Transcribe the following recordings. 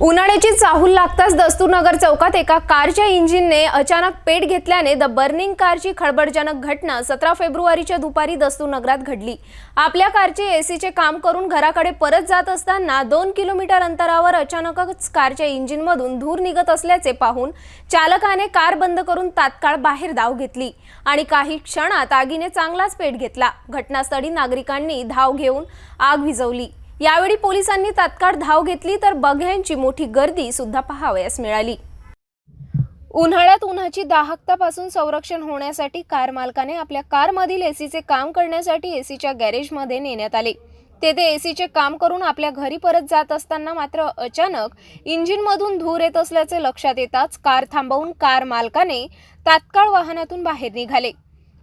उन्हाळ्याची चाहूल लागताच दस्तूरनगर चौकात एका कारच्या इंजिनने अचानक पेट घेतल्याने द बर्निंग कारची खळबळजनक घटना सतरा फेब्रुवारीच्या दुपारी दस्तूरनगरात घडली. आपल्या कारचे एसीचे काम करून घराकडे परत जात असताना दोन किलोमीटर अंतरावर अचानकच कारच्या इंजिनमधून धूर निघत असल्याचे पाहून चालकाने कार बंद करून तात्काळ बाहेर धाव घेतली आणि काही क्षणात आगीने चांगलाच पेट घेतला. घटनास्थळी नागरिकांनी धाव घेऊन आग विझवली. यावेळी पोलिसांनी तात्काळ धाव घेतली तर बघ्यांची मोठी गर्दी सुद्धा पाहावयास मिळाली. उन्हाळ्यात उन्हाची दाहकतापासून संरक्षण होण्यासाठी कार मालकाने आपल्या कारमधील एसीचे काम करण्यासाठी एसीच्या गॅरेजमध्ये नेण्यात आले. तेथे एसीचे काम करून आपल्या घरी परत जात असताना मात्र अचानक इंजिनमधून धूर येत असल्याचे लक्षात येताच कार थांबवून कार मालकाने तात्काळ वाहनातून बाहेर निघाले.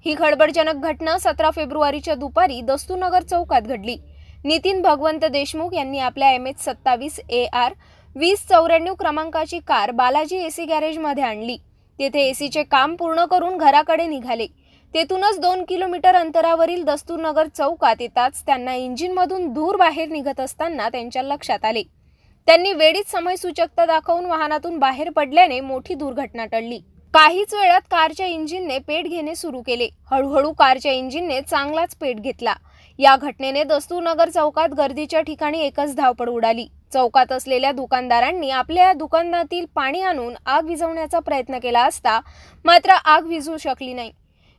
ही खळबळजनक घटना सतरा फेब्रुवारीच्या दुपारी दस्तूरनगर चौकात घडली. नितीन भगवंत देशमुख यांनी आपल्या एम एच सत्तावीस ए आर वीस चौऱ्याण्णव क्रमांकाची कार बालाजी एसी गॅरेजमध्ये आणली. तेथे एसीचे काम पूर्ण करून घराकडे निघाले. तेथूनच दोन किलोमीटर अंतरावरील दस्तूरनगर चौकात येताच त्यांना इंजिनमधून धूर बाहेर निघत असताना त्यांच्या लक्षात आले. त्यांनी वेळीच समयसूचकता दाखवून वाहनातून बाहेर पडल्याने मोठी दुर्घटना टळली. काहीच वेळात कारच्या इंजिनने पेट घेणे सुरू केले. हळूहळू कारच्या इंजिनने चांगलाच पेट घेतला. या घटनेने दस्तूरनगर चौकात गर्दीच्या ठिकाणी एकच धावपळ उडाली. चौकात असलेल्या दुकानदारांनी आपल्या दुकानातील पाणी आणून आग विझवण्याचा प्रयत्न केला असता मात्र आग विझू शकली नाही.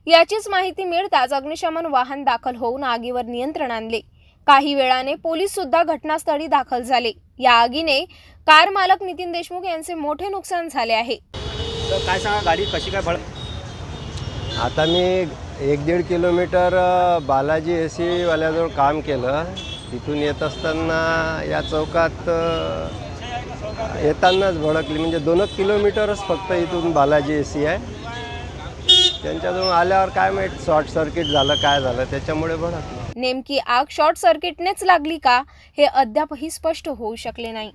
याचीच माहिती मिळताच अग्निशमन वाहन दाखल होऊन आगीवर नियंत्रण आणले. काही वेळाने पोलीस सुद्धा घटनास्थळी दाखल झाले. या आगीने कार मालक नितीन देशमुख यांचे मोठे नुकसान झाले आहे. तर काय सांगा गाडी कशी काय भळ आता मी एक दीड किलोमीटर बालाजी ए सीवाल्याजवळ काम केलं. तिथून येत असताना या चौकात येतानाच भडकली. म्हणजे दोनच किलोमीटरच फक्त इथून बालाजी ए सी आहे. त्यांच्याजवळ आल्यावर काय माहीत शॉर्ट सर्किट झालं काय झालं त्याच्यामुळे भडकलं. नेमकी आग शॉर्ट सर्किटनेच लागली का? हे अद्यापही स्पष्ट होऊ शकले नाही.